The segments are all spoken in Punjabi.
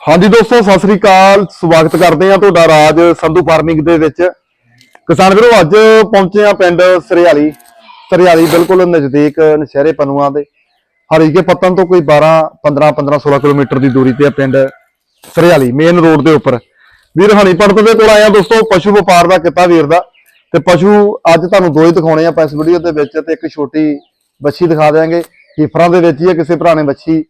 ਹਾਂਜੀ ਦੋਸਤੋ, ਸਤਿ ਸ੍ਰੀ ਅਕਾਲ। ਸਵਾਗਤ ਕਰਦੇ ਹਾਂ ਤੁਹਾਡਾ ਰਾਜ ਸੰਧੂ ਫਾਰਮਿੰਗ ਦੇ ਵਿੱਚ। ਕਿਸਾਨ ਵੀਰੋ, ਅੱਜ ਪਹੁੰਚੇ ਆ ਪਿੰਡ ਸਰਿਆਲੀ। ਸਰਿਆਲੀ ਬਿਲਕੁਲ ਨਜ਼ਦੀਕ ਨਸ਼ਹਿਰੇ ਪਨੂਆਂ ਦੇ। ਹਰੀਕੇ ਪੱਤਨ ਤੋਂ ਕੋਈ 12 15 15 16 ਕਿਲੋਮੀਟਰ ਦੀ ਦੂਰੀ ਤੇ ਆ ਪਿੰਡ ਸਰਿਆਲੀ ਮੇਨ ਰੋਡ ਦੇ ਉੱਪਰ। ਵੀਰ, ਹਣੀ ਪੜਤ ਦੇ ਕੋਲ ਆਇਆ ਦੋਸਤੋ, ਪਸ਼ੂ ਵਪਾਰ ਦਾ ਕਿੱਤਾ ਵੀਰ ਦਾ। ਤੇ ਪਸ਼ੂ ਅੱਜ ਤੁਹਾਨੂੰ ਦੋ ਹੀ ਦਿਖਾਉਣੇ ਆ ਇਸ ਵੀਡੀਓ ਦੇ ਵਿੱਚ ਤੇ ਇੱਕ ਛੋਟੀ ਬੱਚੀ ਦਿਖਾ ਦਿਆਂਗੇ। ਕੀਫਰਾਂ ਦੇ ਵਿੱਚ ਹੀ ਆ, ਕਿਸੇ ਭਰਾ ਨੇ ਬੱਚੀ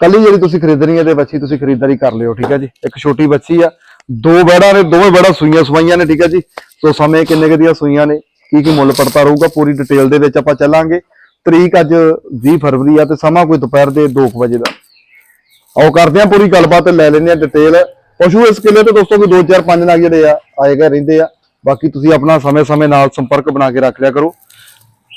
ਕੱਲੀ ਜਿਹੜੀ ਤੁਸੀਂ ਖਰੀਦਣੀ ਹੈ ਤੇ ਬੱਚੀ ਤੁਸੀਂ ਖਰੀਦਦਾਰੀ ਕਰ ਲਿਓ, ਠੀਕ ਹੈ ਜੀ? ਇੱਕ ਛੋਟੀ ਬੱਚੀ ਆ, ਦੋ ਬੈੜਾਂ ਨੇ, ਦੋਵੇਂ ਬੈੜਾਂ ਸੂਈਆਂ ਸਵਾਈਆਂ ਨੇ, ਠੀਕ ਹੈ ਜੀ? ਸੋ ਸਮੇਂ ਕਿੰਨੇ ਕੁ ਦੀਆਂ ਸੂਈਆਂ ਨੇ, ਕੀ ਕੀ ਮੁੱਲ ਪੜਤਾ ਰਹੂਗਾ, ਪੂਰੀ ਡਿਟੇਲ ਦੇ ਵਿੱਚ ਆਪਾਂ ਚੱਲਾਂਗੇ। ਤਰੀਕ ਅੱਜ 20 ਫਰਵਰੀ ਆ ਤੇ ਸਮਾਂ ਕੋਈ ਦੁਪਹਿਰ ਦੇ 2 ਵਜੇ ਦਾ। ਆਓ ਕਰਦੇ ਆ ਪੂਰੀ ਗੱਲਬਾਤ ਲੈ ਲੈਂਦੇ ਆ ਡਿਟੇਲ ਪਸ਼ੂ ਇਸ ਕਿਲੇ ਤੇ ਦੋਸਤੋ ਕੋਈ 2 4 5 ਨਾਲ ਜਿਹੜੇ ਆ ਆਏਗਾ ਰਹਿੰਦੇ ਆ। ਬਾਕੀ ਤੁਸੀਂ ਆਪਣਾ ਸਮੇਂ-ਸਮੇਂ ਨਾਲ ਸੰਪਰਕ ਬਣਾ ਕੇ ਰੱਖ ਲਿਆ ਕਰੋ।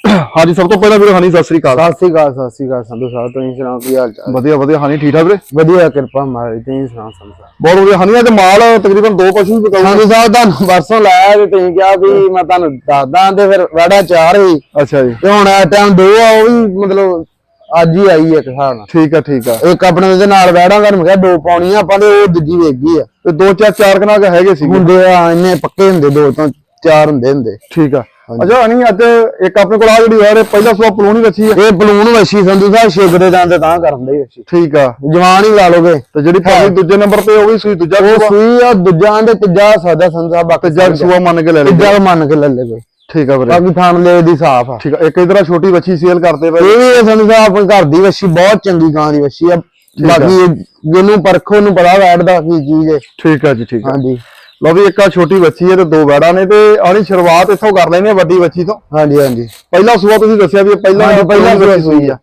ਹਾਂਜੀ ਸਭ ਤੋਂ ਪਹਿਲਾਂ ਵੀਰੋ ਹਨੀ ਸਤਿ ਸ੍ਰੀ ਅਕਾਲ। ਸਤਿ ਸ੍ਰੀ ਅਕਾਲ ਸਤਿ ਸ੍ਰੀ ਅਕਾਲ ਸੰਧੂ ਸਾਹਿਬ ਤੁਸੀਂ ਸੁਣਾਓ ਕੀ ਹਾਲ ਚਾਲ? ਵਧੀਆ ਵਧੀਆ। ਹਨੀ ਠੀਕ ਠਾਕ ਵੀਰੇ? ਵਧੀਆ ਕਿਰਪਾ ਮਾਰੀ ਤੁਸੀਂ ਸੁਣਾਓ ਸੰਧੂ ਸਾਹਿਬ? ਬਹੁਤ ਵਧੀਆ। ਹਨੀ ਅੱਜ ਮਾਲ ਤਕਰੀਬਨ ਦੋ ਪਸ਼ੂ ਵੀ ਸੰਧੂ ਸਾਹਿਬ ਤੁਹਾਨੂੰ ਵਰਸੋਂ ਲਾਇਆ ਤੇ ਤੁਸੀਂ ਕਿਹਾ ਵੀ ਮੈਂ ਤੁਹਾਨੂੰ ਦੱਸਦਾ ਤੇ ਫਿਰ ਵੜਾ ਚਾਰ ਹੀ। ਅੱਛਾ ਜੀ। ਤੇ ਹੁਣ ਆ ਟਾਈਮ ਦੋ ਆ ਉਹ ਵੀ ਮਤਲਬ ਅੱਜ ਹੀ ਆਈ ਇੱਕ ਹਿਸਾਬ ਨਾਲ। ਠੀਕ ਆ ਠੀਕ ਆ। ਇੱਕ ਆਪਣੇ ਉਹਦੇ ਨਾਲ ਵੜਾ ਤੁਹਾਨੂੰ ਮੈਂ ਕਿਹਾ ਦੋ ਪਾਉਣੀਆਂ ਆਪਾਂ ਤੇ ਉਹ ਦੂਜੀ ਵੇਖ ਗਈ ਆ। ਤੇ ਦੋ ਚਾਰ ਚਾਰ ਕਨਾਗ ਹੈਗੇ ਸੀਗੇ। ਹੁੰਦੇ ਆ ਇੰਨੇ ਪੱਕੇ ਹੁੰਦੇ ਦੋ ਤੋਂ ਚਾਰ ਹੁੰਦੇ ਹੁੰਦੇ। ਠੀਕ ਆ। ਅੱਛਾ ਹਨੀ ਅੱਜ ਇੱਕ ਆਪਣੇ ਕੋਲ ਆ ਜਿਹੜੀ ਯਾਰ ਇਹ ਪਹਿਲਾ ਸਵਾ ਪਲੂਣੀ ਵੱਛੀ ਆ। ਇਹ ਬਲੂਨ ਵਸ਼ੀ ਸੰਧੂ ਸਾਹਿਬ ਸ਼ੁਗਰ ਦੇ ਦੰਦ ਤਾਂ ਕਰਨ ਦੇ ਵਸ਼ੀ ਠੀਕ ਆ। ਜਵਾਨ ਹੀ ਲਾ ਲੋਗੇ ਤੇ ਜਿਹੜੀ ਭਾਵੇਂ ਦੂਜੇ ਨੰਬਰ ਤੇ ਉਹ ਵੀ ਸੂਈ ਦੂਜਾ ਉਹ ਸੂਈ ਆ ਦੂਜਾ ਦੇ ਤੀਜਾ ਸੌਦਾ ਸੰਧੂ ਸਾਹਿਬ ਬਾਕੀ ਜਗ ਸੂਆ। ਮੰਨ ਕੇ ਲੈ ਲਈ ਤੀਜਾ ਮੰਨ ਕੇ ਲੈ ਲੈ ਕੋਈ ਠੀਕ ਆ ਵੀਰੇ। ਬਾਕੀ ਥਾਣ ਲੈ ਦੀ ਸਾਫ਼ ਆ। ਠੀਕ ਆ। ਇੱਕ ਇਧਰ ਛੋਟੀ ਵੱਛੀ ਸੇਲ ਕਰਦੇ ਪਏ। ਇਹ ਵੀ ਸੰਧੂ ਸਾਹਿਬ ਆਪਣੇ ਘਰ ਦੀ ਵੱਛੀ ਬਹੁਤ ਚੰਗੀ ਗਾਂ ਦੀ ਵੱਛੀ ਆ। ਬਾਕੀ ਜਿਹਨੂੰ ਪਰਖੋ ਨੂੰ ਪਤਾ ਵੈੜਦਾ ਕੀ ਚੀਜ਼ ਹੈ ਠੀਕ ਆ ਜੀ ਠੀਕ ਆ। ਹਾਂਜੀ। ਲਓ ਵੀ ਇੱਕ ਆ ਛੋਟੀ ਵੱਛੀ ਹੈ ਤੇ ਦੋ ਵੈੜਾਂ ਨੇ ਤੇ ਆਣੀ ਸ਼ੁਰੂਆਤ ਇੱਥੋਂ ਕਰ ਆ ਵੱਡੀ ਵੱਛੀ ਤੋਂ। ਹਾਂਜੀ ਹਾਂਜੀ। ਪਹਿਲਾ ਸੂਆ ਤੁਸੀਂ ਦੱਸਿਆ ਵੀ ਇਹ ਪਹਿਲਾ ਹਾਂਜੀ, ਪਹਿਲਾਂ ਸੂਈ ਆ।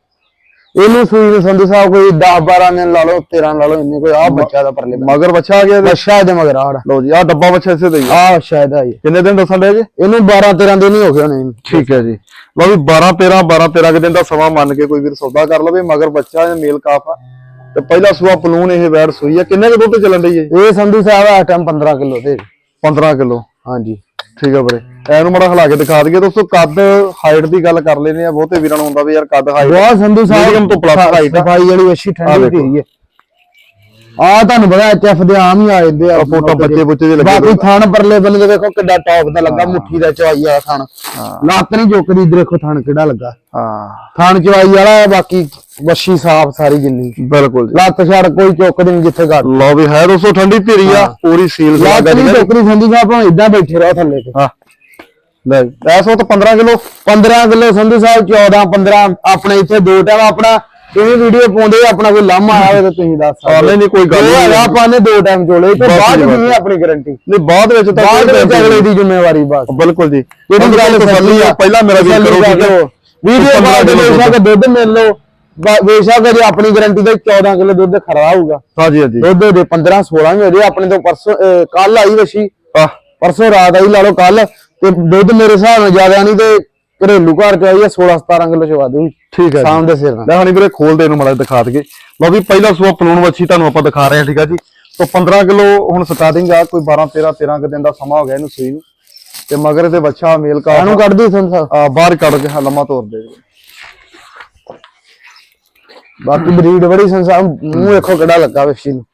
ਇਹਨੂੰ ਸੂਈ ਨੂੰ ਸੰਧੂ ਸਾਹਿਬ ਕੋਈ 10 12 ਦਿਨ ਲਾ ਲਓ 13 ਲਾ ਲਓ ਇੰਨੇ ਕੋਈ ਆ ਬੱਚਾ ਦਾ ਪਰਲੇ। ਮਗਰ ਵੱਛਾ ਆ ਗਿਆ ਤੇ ਬੱਚਾ ਇਹਦੇ ਮਗਰ ਆੜ ਲਓ ਜੀ ਆ ਡੱਬਾ ਵੱਛਾ ਇਸੇ ਦੇ ਹੀ ਆ। ਆ ਸ਼ਾਇਦ ਆ। ਜੀ ਕਿੰਨੇ ਦਿਨ ਦੱਸਣ ਦੇ ਜੀ? ਇਹਨੂੰ 12 13 ਦਿਨ ਹੀ ਹੋ ਗਏ ਹੋਣੇ। ਠੀਕ ਹੈ ਜੀ। ਲਓ ਵੀ 12 13 12 13 ਕੁ ਦਿਨ ਦਾ ਸਮਾਂ ਮੰਨ ਕੇ ਕੋਈ ਵੀਰ ਸੌਦਾ ਕਰ ਲਵੇ ਮਗਰ ਬੱਚਾ ਜਾਂ ਮੇਲ ਕਾਫ ਆ। ਤੇ ਪਹਿਲਾ ਸੂਆ ਪਲੂਨ ਇਹ ਵੈੜ ਸੂਈ ਆ। ਕਿੰਨੇ ਕੁ ਦੁੱਧ ਚੱਲਣ ਡਈ ਹੈ ਇਹ ਸੰਧੂ ਸਾਹਿਬ ਆ ਟਾਈਮ 15 ਕਿਲੋ ਦੇ 15 ਕਿਲੋ ਹਾਂਜੀ। ਠੀਕ ਆ ਵੀਰੇ। ਐਨੂੰ ਮੜਾ ਹਿਲਾ ਕੇ ਦਿਖਾ ਦਈਏ। ਦੋਸਤੋ ਕੱਦ ਹਾਈਟ ਦੀ ਗੱਲ ਕਰ ਲੈਨੇ ਆ। ਬਹੁਤੇ ਵੀਰਾਂ ਨੂੰ ਹੁੰਦਾ ਵੀ ਯਾਰ ਕੱਦ ਹਾਈਟ ਬਹੁਤ ਸੰਧੂ ਸਾਹਿਬ ਤੋਂ height ਆ। ਸਫ਼ਾਈ ਵਾਲੀ ਆਹ ਠੰਡੀ। ਧੀਰੀ ਹੈ ਆ ਤੁਹਾਨੂੰ ਪਤਾ ਐਚਐਫ ਦੇ ਆਮ ਹੀ ਆ ਜਾਂਦੇ ਆ। ਫੋਟੋ ਬੱਚੇ ਬੁੱਚੇ ਦੇ ਲੱਗੇ ਬਾਕੀ ਥਣ ਪਰਲੇ ਬੰਨੇ ਤੇ ਵੇਖੋ ਕਿੱਡਾ ਟੌਪ ਦਾ ਲੱਗਾ ਮੁੱਠੀ ਦਾ ਚਵਾਈ ਵਾਲਾ ਥਣ। ਲੱਤ ਨਹੀਂ ਜੋਕਦੀ ਦੇਖੋ ਥਣ ਕਿਹੜਾ ਲੱਗਾ। ਹਾਂ। ਥਣ ਚਵਾਈ ਵਾਲਾ ਹੈ, ਬਾਕੀ ਵੱਛੀ ਸਾਫ਼ ਸਾਰੀ ਜਿੰਨੀ ਬਿਲਕੁਲ ਜੀ। ਲੱਤ ਛੜ ਕੋਈ ਚੁੱਕਦੀ ਨਹੀਂ ਜਿੱਥੇ ਘਰ ਲਓ ਵੀ ਹੈ ਦੋਸਤੋ ਠੰਡੀ ਧੀਰੀ ਆ ਪੂਰੀ ਸੀਲ ਲੱਤ ਨਹੀਂ ਚੁੱਕਦੀ ਸੰਧੂ ਸਾਹਿਬ ਭਾਵੇਂ ਇਦਾਂ ਬੈਠੇ ਰਹੋ ਥੱਲੇ ਤੇ। ਹਾਂ। ਲੈ ਐਸ ਵਕਤ 15 ਕਿਲੋ 15 ਕਿਲੋ ਸੰਧੂ ਸਾਹਿਬ 14 15 ਆਪਣੇ ਇੱਥੇ ਦੋ ਟਾਈਮ ਆਪਣਾ ਤੁਸੀਂ ਵੀਡੀਓ ਪਾਉਂਦੇ ਆਪਣਾ ਕੋਈ ਲਾਮਾ ਆਇਆ ਹੋਵੇ ਤਾਂ ਤੁਸੀਂ ਦੱਸ ਸਕਦੇ ਹਾਂ, ਨਹੀਂ, ਨਹੀਂ, ਕੋਈ ਗੱਲ ਨਹੀਂ। ਹੈਗਾ ਆਪਾਂ ਨੇ ਦੋ ਟਾਈਮ ਚੋਲੇ ਤੇ ਬਾਅਦ। ਨਹੀਂ ਆਪਣੀ ਗਾਰੰਟੀ ਨਹੀਂ ਬਾਅਦ ਵਿੱਚ ਤਾਂ ਬਾਅਦ ਵਿੱਚ ਅਗਲੇ ਦੀ ਜ਼ਿੰਮੇਵਾਰੀ ਬਸ। ਬਿਲਕੁਲ ਜੀ। ਜਿਹੜੀ ਗੱਲ ਤਸੱਲੀ ਆ ਪਹਿਲਾਂ ਮੇਰਾ ਵੀਰ ਕਰੋ ਵੀਡੀਓ ਬਾਅਦ ਬੇਸ਼ੱਕ ਦੁੱਧ ਮਿਲ ਲਓ। ਬੇਸ਼ੱਕ ਜੇ ਆਪਣੀ ਗਾਰੰਟੀ ਦਾ 14 ਕਿਲੋ ਦੁੱਧ ਖਰਾ ਹੋਊਗਾ। ਹਾਂਜੀ ਹਾਂਜੀ। ਦੁੱਧ ਦੇ 15 16 ਵੀ ਹੋ ਜੇ ਆਪਣੇ ਤੋਂ ਪਰਸੋਂ ਕੱਲ ਆਈ ਵਸ਼ੀ। ਪਰਸੋਂ ਰਾਤ ਆਈ ਲਾ ਲਓ ਕੱਲ ਤੇ ਦੁੱਧ ਮੇਰੇ ਹਿਸਾਬ ਨਾਲ ਜ਼ਿਆਦਾ ਨਹੀਂ ਤੇ ਘਰੇਲੂ ਘਰ ਚ ਆਈ ਆ 16 17 ਕਿਲੋ ਚਵਾ ਦੂ ਠੀਕ ਹੈ ਸ਼ਾਮ ਦੇ ਸਿਰ ਨਾਲ। ਲੈ ਹਣੀ ਵੀਰੇ ਖੋਲ ਦੇ ਇਹਨੂੰ ਮੜਾ ਦਿਖਾ ਦਈਏ। ਲਓ ਵੀ ਪਹਿਲਾ ਸੂਆ ਪਲੂਣ ਵੱਛੀ ਤੁਹਾਨੂੰ ਆਪਾਂ ਦਿਖਾ ਰਹੇ ਹਾਂ ਠੀਕ ਆ ਜੀ। ਤੋਂ 15 ਕਿਲੋ ਹੁਣ ਸਟਾਰਟਿੰਗ ਆ ਕੋਈ 12 13 13 ਕੁ ਦਿਨ ਦਾ ਸਮਾਂ ਹੋ ਗਿਆ ਇਹਨੂੰ ਸੂਈ ਨੂੰ। ਤੇ ਮਗਰ ਇਹਦੇ ਬੱਚਾ ਮੇਲ ਕਾ ਇਹਨੂੰ ਕੱਢਦੀ ਸੰਤ ਸਾਹਿਬ ਆ ਬਾਹਰ ਕੱਢ ਕੇ ਲੰਮਾ ਤੋਰ ਦੇ ਬਾਕੀ ਬਰੀਡ ਬੜੀ ਸੰਸਾਰ ਮੂੰਹ ਵੇਖੋ ਕਿਹੜਾ ਲੱਗਾ ਵਸ਼ੀ ਨੂੰ।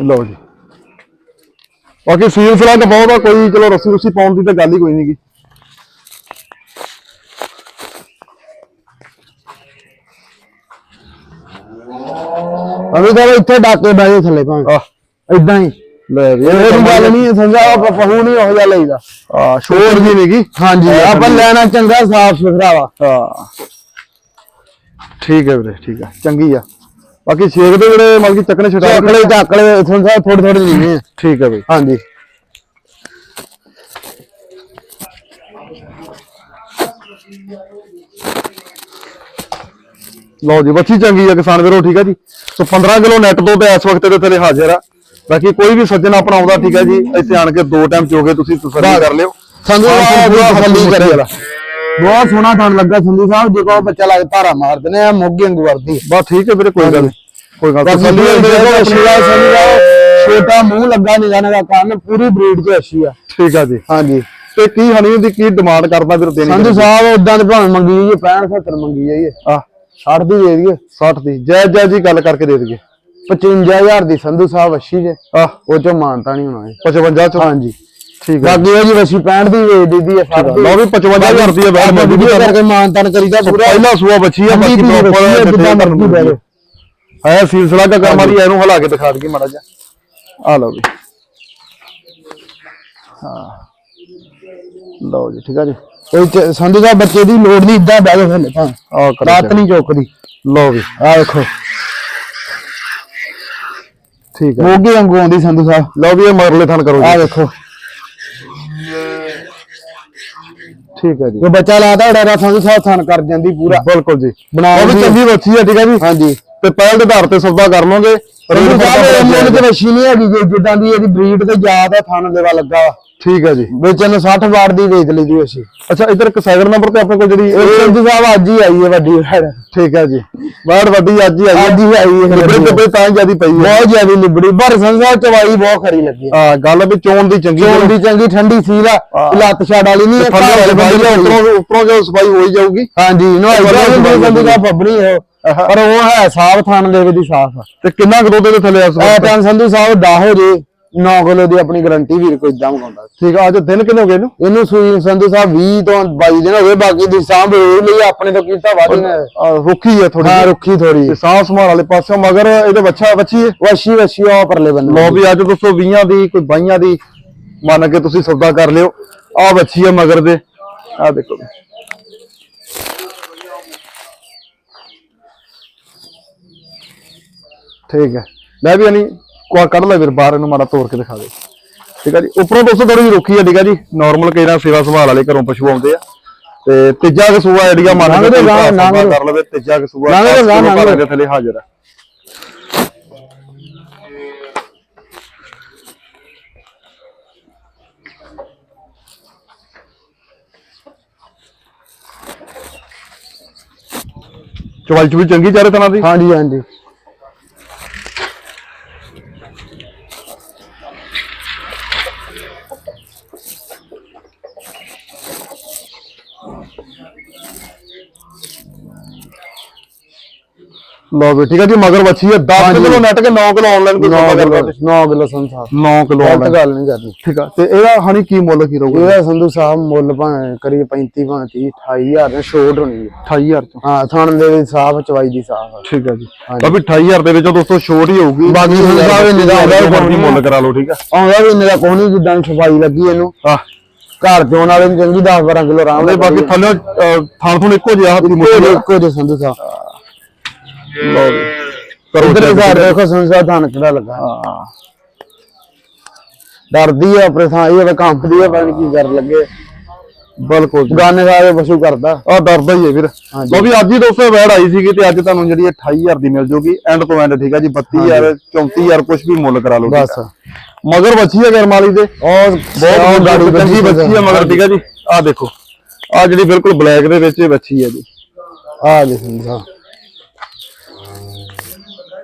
ਲਓ ਜੀ। ਬਾਕੀ ਸੀਲ ਸਲੰਗ ਬਹੁਤ ਆ ਕੋਈ ਚਲੋ ਰੱਸੀ ਰੁੱਸੀ ਪਾਉਣ ਦੀ ਤਾਂ ਗੱਲ ਹੀ ਕੋਈ ਨਹੀਂਗੀ ਅਭੀ ਤਾਂ ਇੱਥੇ ਡਾਕੇ ਬਾਜੇ ਥੱਲੇ ਭਾਵੇਂ। ਆ ਇਦਾਂ ਹੀ। ਲੈ ਵੀ ਇਹ ਗੱਲ ਨਹੀਂ ਸਮਝਾ ਆਪਾਂ ਪਹੂ ਨਹੀਂ ਹੋ ਜਾ ਲਈਦਾ। ਆ ਸ਼ੋਰ ਜੀ ਨਹੀਂਗੀ ਹਾਂਜੀ ਆਪਾਂ ਲੈਣਾ ਚੰਗਾ ਸਾਫ਼ ਸੁਥਰਾ ਵਾ। ਹਾਂ ਠੀਕ ਹੈ ਵੀਰੇ ਠੀਕ ਹੈ। ਚੰਗੀ ਆ। ਬਾਕੀ ਛੇਕ ਦੇ ਜਿਹੜੇ ਮਤਲਬ ਕਿ ਚੱਕਣੇ ਛਡਾ ਚੱਕਲੇ ਚੱਕਲੇ ਸੰਸਾਰ ਥੋੜੇ ਥੋੜੇ ਨੀਵੇਂ ਆ। ਠੀਕ ਹੈ ਬਈ। ਹਾਂਜੀ। ਲਓ ਜੀ ਬੱਚੀ ਚੰਗੀ ਆ ਕਿਸਾਨ ਵੀਰੋ ਠੀਕ ਆ ਜੀ। ਸੋ 15 ਕਿਲੋ ਨੈਟ ਤੋਂ ਤੇ ਇਸ ਵਕਤ ਦੇ ਥੱਲੇ ਹਾਜ਼ਰ ਆ। ਬਾਕੀ ਕੋਈ ਵੀ ਸੱਜਣ ਆਪਣਾ ਆਉਂਦਾ ਠੀਕ ਆ ਜੀ ਇੱਥੇ ਆਣ ਕੇ ਦੋ ਟਾਈਮ ਚੋਗੇ ਤੁਸੀਂ ਤਸੱਲੀ ਕਰ ਲਿਓ। ਪੂਰਾ ਬਹੁਤ ਹੱਥੀਂ ਕਰੇ। ਬਹੁਤ ਸੋਹਣਾ ਥਣ ਲੱਗਾ ਸੰਧੂ ਸਾਹਿਬ ਜੇ ਕੋ ਬੱਚਾ ਲੱਗ ਧਾਰਾ ਮਾਰ ਆ ਮੋਗੀ ਵਾਂਗੂ ਵਰਦੀ। ਬਸ ਠੀਕ ਹੈ ਵੀਰੇ ਕੋਈ ਗੱਲ। ਕੋਈ ਗੱਲ। ਤਸੱਲੀ ਸੰਧੂ ਸਾਹਿਬ ਛੋਟਾ ਮੂੰਹ ਲੱਗਾ ਨਿਗਾਹ ਦਾ ਕੰਨ ਪੂਰੀ ਬਰੀਡ ਚ ਅੱਛੀ ਆ। ਠੀਕ ਆ ਜੀ। ਹਾਂਜੀ। ਤੇ ਕੀ ਹਨੀ ਦੀ ਕੀ ਡਿਮਾਂਡ ਕਰਦਾ ਵੀਰ ਦੇਣੀ ਸੰਧੂ ਸਾਹਿਬ ਉਦਾਂ ਦੇ ਭਾਵੇਂ ਮੰਗੀ ਜਾਈਏ 65 70 ਮੰਗੀ ਜਾਈਏ। ਆ 60 ਦੀ ਦੇ ਦਈਏ। 60 ਦੀ। ਜੈ ਜੈ ਜੀ ਗੱਲ ਕਰਕੇ ਦੇ ਦਈਏ। 55000 ਦੀ ਸੰਧੂ ਸਾਹਿਬ ਅੱਛੀ ਜੇ। ਉਹ ਚੋਂ ਮਾਨਤਾ ਨਹੀਂ ਹੋਣਾ ਇਹ। 55 ਚ? ਹਾਂਜੀ। ਠੀਕ ਹੈ ਬਾਕੀ ਉਹ ਜੀ ਵਸੀ 65 ਦੀ ਵੇਚ ਦਿੱਤੀ ਹੈ ਫੜ ਲਓ ਵੀ 55000 ਰੁਪਏ ਬੈਠ ਆਪਾਂ ਵੀਡੀਓ ਕਰਕੇ ਮਾਨਤਾਨ ਕਰੀਦਾ ਪੂਰਾ ਪਹਿਲਾ ਸੂਆ ਬੱਚੀ ਆ ਬਾਕੀ ਪ੍ਰੋਪਰ ਆ, ਜਿੱਦਾਂ ਬਹਿ ਜਾਓ। ਹੈ ਸਿਲਸਿਲਾ ਦਾ ਕਰਮ ਵਾਲੀ ਇਹਨੂੰ ਹਲਾ ਕੇ ਦਿਖਾ ਦਈਏ ਮਾੜਾ ਜਿਹਾ। ਆ ਲਓ ਵੀ ਹਾਂ। ਲਓ ਜੀ ਠੀਕ ਆ ਜੀ। ਕੋਈ ਸੰਧੂ ਸਾਹਿਬ ਬੱਚੇ ਦੀ ਲੋੜ ਨਹੀਂ ਇਦਾਂ ਬਹਿ ਜਾਓ ਥੱਲੇ ਤਾਂ। ਆ ਰਾਤ ਨਹੀਂ ਚੁੱਕਦੀ। ਲਓ ਵੀ ਆ ਦੇਖੋ ਠੀਕ ਹੈ ਮੋਗੇ ਵਾਂਗੂ ਆਉਂਦੀ ਸੰਧੂ ਸਾਹਿਬ। ਲਓ ਵੀ ਇਹ ਮਗਰਲੇ ਥਣ ਕਰੋ ਆ ਜੀ ਦੇਖੋ ਠੀਕ ਹੈ ਜੀ। ਜੋ ਬੱਚਾ ਲਾਦਾ ਡਰਾ ਸੰਧੂ ਸਾਹਿਬ ਥਣ ਕਰ ਜਾਂਦੀ ਪੂਰਾ। ਬਿਲਕੁਲ ਜੀ। ਬਣਾ ਉਹ ਵੀ। ਚੰਗੀ ਬੱਚੀ ਆ ਠੀਕ ਹੈ ਜੀ। ਹਾਂਜੀ। ਤੇ ਪਹਿਲ ਦੇ ਆਧਾਰ ਤੇ ਸੌਦਾ ਕਰ ਲਓਗੇ ਸੰਧੂ ਸਾਹਿਬ ਇਹ ਮੁੱਲ ਤੇ ਵਸ਼ੀ ਨਹੀਂ ਹੈਗੀ ਜਿੱਦਾਂ ਦੀ ਇਹਦੀ ਬਰੀਡ ਤੇ ਜਾਤ ਹੈ ਥਣ ਦੇਵਾ ਲੱਗਾ ਠੀਕ ਹੈ ਜੀ। ਵਿੱਚ ਇਹਨੂੰ 60 ਵਾਟ ਦੀ ਵੇਚ ਲਈ ਦੀ ਅਸੀਂ। ਅੱਛਾ ਇਧਰ ਇੱਕ ਸੈਕਿੰਡ ਨੰਬਰ ਤੇ ਆਪਣੇ ਕੋਲ ਜਿਹੜੀ ਇਹ ਸੰਧੂ ਸਾਹਿਬ ਅੱਜ ਹੀ ਆਈ ਹੈ ਵੱਡੀ ਵੈੜ ਠੀਕ ਹੈ ਜੀ। ਬਾੜ ਵੱਡੀ ਅੱਜ ਹੀ ਆਈ ਅੱਜ ਹੀ ਆਈ ਹੈ। ਲਿਬੜੇ ਵੱਡੀ। ਤੇ ਹੀ ਜਿਆਦੀ ਪਈ ਹੈ। ਬਹੁਤ ਜ਼ਿਆਦਾ ਲਿਬੜੀ। ਪਰ ਸੰਧੂ ਸਾਹਿਬ ਚਵਾਈ ਬਹੁਤ ਖਰੀ ਲੱਗੀ ਹੈ। ਗੱਲ ਵੀ ਚੋਣ ਦੀ ਚੰਗੀ ਚੋਣ ਦੀ ਚੰਗੀ ਠੰਡੀ ਆ। ਹਾਂ। ਲੱਤ ਛੱਡ ਵਾਲੀ ਨਹੀਂ ਹੈ। ਉੱਪਰੋਂ ਉੱਪਰੋਂ ਜੋ ਸਫ਼ਾਈ ਹੋਈ ਜਾਊਗੀ। ਹਾਂਜੀ ਜਾਂਦੀ ਸਫ਼ਾਈ ਸੰਧੂ ਸਾਹਿਬ ਫੱਬਣੀ ਹੈ। ਪਰ ਉਹ ਹੈ ਸਾਫ਼ ਥਣ ਦੇ ਵਿੱਚ ਦੀ ਸਾਫ਼ ਤੇ ਕਿੰਨਾ ਕੁ ਦੁੱਧ ਦੇ ਥੱਲੇ ਆ? ਟਾਈਮ ਸੰਧੂ ਸਾਹਿਬ 10 ਹੋ ਜੇ। 9 ਕਿਲੋ ਦੀ ਆਪਣੀ ਗਾਰੰਟੀ ਵੀਰ ਕੋਈ ਇਦਾਂ ਮੰਗਾਉਂਦਾ। ਠੀਕ ਆ ਅੱਜ ਦਿਨ ਕਿੰਨੇ ਹੋ ਗਏ ਇਹਨੂੰ? ਇਹਨੂੰ ਸੂਈ ਸੰਧੂ ਸਾਹਿਬ 20 ਤੋਂ 22 ਦਿਨ ਹੋ ਗਏ ਬਾਕੀ ਦੀ ਸਾਂਭ ਰੋੜ ਲਈ ਆਪਣੇ ਤੋਂ ਕੀਤਾ ਵਾਦੀ ਨੇ। ਆ, ਰੁੱਖੀ ਹੈ ਥੋੜੀ ਹਾਂ ਰੁੱਖੀ ਥੋੜੀ ਤੇ ਸਾਹ ਸੰਭਾਲ ਵਾਲੇ ਪਾਸਿਓਂ ਮਗਰ ਇਹਦੇ ਬੱਚਾ ਬੱਚੀ ਹੈ ਵਸ਼ੀ ਵਸ਼ੀ ਉਹ ਪਰਲੇ ਬੰਦੇ ਲੋ ਵੀ ਅੱਜ ਦੋਸਤੋ 20 ਦੀ ਕੋਈ 22 ਦੀ ਮੰਨ ਕੇ ਤੁਸੀਂ ਸੌਦਾ ਕਰ ਲਿਓ। ਆ ਬੱਚੀ ਹੈ ਮਗਰ ਦੇ। ਆ ਦੇਖੋ। ਠੀਕ ਹੈ ਲੈ ਵੀ ਨਹੀਂ ਕੁਆ ਕੱਢ ਲੈ ਵੀਰ ਬਾਹਰ ਇਹਨੂੰ ਮਾੜਾ ਤੋੜ ਕੇ ਦਿਖਾ ਦੇ। ਠੀਕ ਹੈ ਜੀ? ਉੱਪਰੋਂ ਦੋਸਤੋ ਥੋੜੀ ਜਿਹੀ ਰੁੱਖੀ ਹੈ ਠੀਕ ਹੈ ਜੀ? ਨਾਰਮਲ ਨਾ ਸੇਵਾ ਸੰਭਾਲ ਵਾਲੇ ਘਰੋਂ ਪਸ਼ੂ ਆਉਂਦੇ ਆ। ਤੇ ਤੀਜਾ ਕਸੂਆ ਜਿਹੜੀਆਂ ਮੰਨ ਕੇ। ਕਰ ਲਵੇ ਤੀਜਾ ਕਸੂਆ ਲੰਘ ਦੇ ਥੱਲੇ ਹਾਜ਼ਰ ਹੈ ਚਵਾਈ ਚੁਈ ਚੰਗੀ ਚਾਰੇ ਤਰ੍ਹਾਂ ਦੀ? ਹਾਂਜੀ ਹਾਂਜੀ। ਲਓ ਵੀ ਠੀਕ ਹੈ ਜੀ ਮਗਰ ਬੱਚੀ ਹੈ 10 ਕਿਲੋ ਨੈਟ ਕੇ 9 ਕਿਲੋ ਆਨਲਾਈਨ ਕੋਈ 9 ਸੌਦਾ ਕਿਲੋ ਕਰਦਾ 9 ਕਿਲੋ ਸੰਧੂ ਸਾਹਿਬ 9 ਕਿਲੋ ਗਲਤ ਆਨਲਾਈਨ ਗੱਲ ਨਹੀਂ ਕਰਨੀ। ਠੀਕ ਆ ਤੇ ਇਹਦਾ ਹਣੀ ਕੀ ਮੁੱਲ ਕੀ ਰਹੂਗਾ? ਇਹਦਾ ਸੰਧੂ ਸਾਹਿਬ ਮੁੱਲ ਭਾਵੇਂ ਕਰੀਏ 35 ਭਾਵੇਂ 30 28000 ਦਾ ਛੋਟ ਹੋਣੀ ਹੈ। 28000 ਚੋਂ ਹਾਂ ਥਣ ਦੇ ਵਿੱਚ ਸਾਫ਼ ਚਵਾਈ ਦੀ ਸਾਫ਼। ਆ ਠੀਕ ਹੈ ਜੀ। ਹਾਂਜੀ। ਤਾਂ ਵੀ 28000 ਦੇ ਵਿੱਚੋਂ ਦੋਸਤੋ ਛੋਟ ਹੀ ਹੋਊਗੀ। ਬਾਕੀ ਸੰਧੂ ਸਾਹਿਬ ਇਹ ਨਿਗਾਹ ਦਾ ਮਰਜ਼ੀ ਮੁੱਲ ਕਰਾ ਲਓ ਠੀਕ ਆ। ਆਉਂਦਾ ਵੀ ਦਾ ਕੋਈ ਨਹੀਂ ਜਿੱਦਾਂ ਦੀ ਸਫ਼ਾਈ ਲੱਗੀ ਇਹਨੂੰ। ਆ ਘਰ ਚੋਂ ਨਾਲੇ ਨੂੰ ਚੰਗੀ 10 12 ਕਿਲੋ ਆਰਾਮ ਉਹਦੇ ਬਾਕੀ ਥੱਲੇ ਥਾਣ ਥੁਣ ਇੱਕੋ ਜਿਹਾ ਹੱਥ ਦੀ ਮੁੱਠੀ ਇੱਕੋ ਇੱਕੋ ਜਿਹੇ ਸੰਧੂ ਸਾਹਿਬ। ਲਓ ਕਰੋ ਇਧਰ। ਘਰ ਦੇਖੋ ਸੰਧੂ ਸਾਹਿਬ ਥਣ ਕਿਹੜਾ ਲੱਗਾ। ਹਾਂ। ਡਰਦੀ ਆ ਆਪਣੇ ਥਾਂ ਇਹ ਕੰਪਦੀ ਆ ਪਤਾ ਨੀ ਕੀ ਕਰ ਲੱਗੇ। ਬਿਲਕੁਲ ਜੀ। ਗਾਨੇ ਦਾ ਇਹ ਪਸ਼ੂ ਕਰਦਾ। ਆ ਡਰਦਾ ਹੀ ਹੈ ਵੀਰ। ਹਾਂਜੀ। ਲਓ ਵੀ ਅੱਜ ਹੀ ਦੋਸਤੋ ਵੈੜ ਆਈ ਸੀਗੀ ਤੇ ਅੱਜ ਤੁਹਾਨੂੰ ਜਿਹੜੀ ਇਹ 28000 ਦੀ ਮਿਲ ਜੂਗੀ। ਐਂਡ ਤੋਂ ਐਂਡ ਠੀਕ ਆ ਜੀ 32000 34000 ਕੁਝ ਵੀ ਮੁੱਲ ਕਰਾ ਲਓ ਠੀਕ ਬਸ। ਆ। ਮਗਰ ਬੱਚੀ ਹੈ ਗਰਮਾਲੀ ਦੇ ਉਹ ਬਹੁਤ ਗਾੜੀ ਚੰਗੀ ਬੱਚੀ ਹੈ ਮਗਰ ਠੀਕ ਹੈ ਜੀ। ਆ ਦੇਖੋ ਆ ਜਿਹੜੀ ਬਿਲਕੁਲ ਬਲੈਕ ਦੇ ਵਿੱਚ ਇਹ ਬੱਚੀ ਹੈ ਜੀ। ਆ ਜੀ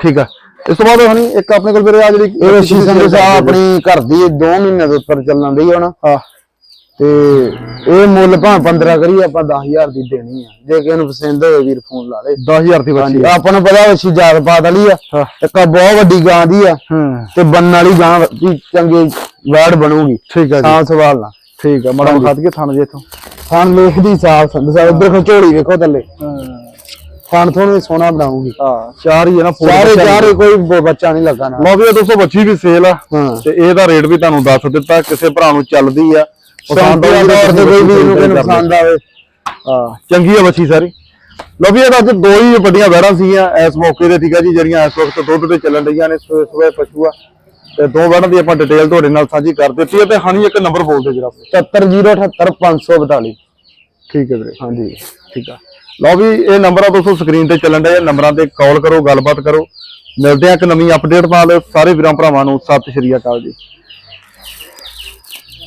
ਠੀਕ ਆ। ਇਸ ਤੋਂ ਬਾਅਦ ਹਣੀ ਇੱਕ ਆਪਣੇ ਕੋਲ ਵੀਰੇ ਆ ਜਿਹੜੀ ਇਹ ਰਸ਼ੀ ਸੰਧੂ ਸਾਹਿਬ ਆਪਣੀ ਘਰ ਦੀ 2 ਮਹੀਨੇ ਦੇ ਉੱਪਰ ਚੱਲਣ ਦੀ ਹੁਣ। ਆ ਤੇ ਇਹ ਮੁੱਲ ਭਾਵੇਂ 15 ਕਰੀ ਆਪਾਂ 10000 ਦੀ ਦੇਣੀ ਆ। ਜੇ ਕਿਸੇ ਨੂੰ ਪਸੰਦ ਹੋਵੇ ਵੀਰ ਫੋਨ ਲਾ ਲੇ 10000 ਦੀ ਬੱਚੀ ਆਪਾਂ ਨੂੰ ਪਤਾ ਵਸ਼ੀ ਜਾਤ ਪਾਤ ਵਾਲੀ ਆ। ਹਾਂ। ਇੱਕ ਬਹੁਤ ਵੱਡੀ ਗਾਂ ਦੀ ਆ। ਹੂੰ। ਤੇ ਬੰਨ ਵਾਲੀ ਗਾਂ ਦੀ ਚੰਗੀ ਵੈੜ ਬਣੂਗੀ। ਠੀਕ ਆ ਜੀ। ਸਾਫ਼ ਸਵਾਲ ਨਾ ਠੀਕ ਆ ਮੜਾ ਖਾਦ ਕੇ ਥਣ ਜੇ ਇਥੋਂ। ਖਾਨ ਲੇਖਦੀ ਸਾਫ਼ ਸੰਧੂ ਸਾਹਿਬ ਇੱਧਰ ਖੋ ਝੋਲੀ ਵੇਖੋ ਥੱਲੇ। ਖਾਨ ਤੁਹਾਨੂੰ ਵੀ ਸੋਨਾ ਬਣਾਉਂਗੀ। ਹਾਂ ਚਾਰ ਹੀ ਹੈ ਨਾ ਚਾਰੇ ਚਾਰੇ ਕੋਈ ਬ- ਬੱਚਾ ਨਹੀਂ ਲੱਗਾ ਨਾ ਲਓ ਵੀ ਇਹ ਦੋਸਤੋ ਬੱਚੀ ਵੀ ਸੇਲ ਆ ਹਾਂ। ਤੇ ਇਹਦਾ ਰੇਟ ਵੀ ਤੁਹਾਨੂੰ ਦੱਸ ਦਿੱਤਾ ਕਿਸੇ ਭਰਾ ਨੂੰ ਚੱਲਦੀ ਆ। ਪਸੰਦ ਆਉਂਦੀ ਦੌਰ ਤੇ ਕੋਈ ਵੀ ਨੂੰ ਕਰ ਲਓ। ਪਸੰਦ ਆਵੇ ਹਾਂ ਚੰਗੀ ਆ ਬੱਚੀ ਸਾਰੀ। ਲਓ ਵੀ ਇਹਦਾ ਅੱਜ ਦੋ ਹੀ ਵੱਡੀਆਂ ਵੈੜਾਂ ਸੀਗੀਆਂ ਇਸ ਮੌਕੇ ਤੇ ਠੀਕ ਆ ਜੀ ਜਿਹੜੀਆਂ ਇਸ ਵਕਤ ਦੁੱਧ ਤੇ ਚੱਲਣ ਰਹੀਆਂ ਨੇ ਸਵੇ ਸਵੇ ਪਸ਼ੂ ਆ। ਤੇ ਦੋ ਵੈੜਾਂ ਦੀ ਆਪਾਂ ਡਿਟੇਲ ਤੁਹਾਡੇ ਨਾਲ ਸਾਂਝੀ ਕਰ ਦਿੱਤੀ ਹੈ ਤੇ ਹਣੀ ਇੱਕ ਨੰਬਰ ਬੋਲ ਦਿਓ ਜਰਾ 70078 ਠੀਕ ਹੈ ਵੀਰੇ। ਹਾਂਜੀ। ਠੀਕ ਆ। ਲਓ ਵੀ ਇਹ ਨੰਬਰਾਂ ਆ ਦੋਸਤੋ ਸਕਰੀਨ ਤੇ ਚੱਲਣ ਦੇ ਨੰਬਰਾਂ ਤੇ ਕਾਲ ਕਰੋ, ਗੱਲਬਾਤ ਕਰੋ। ਮਿਲਦੇ ਆ ਇੱਕ ਨਵੀਂ ਅਪਡੇਟ ਨਾਲ। ਸਾਰੇ ਵੀਰਾਂ ਭਰਾਵਾਂ ਨੂੰ ਸਤਿ ਸ਼੍ਰੀ ਅਕਾਲ ਜੀ।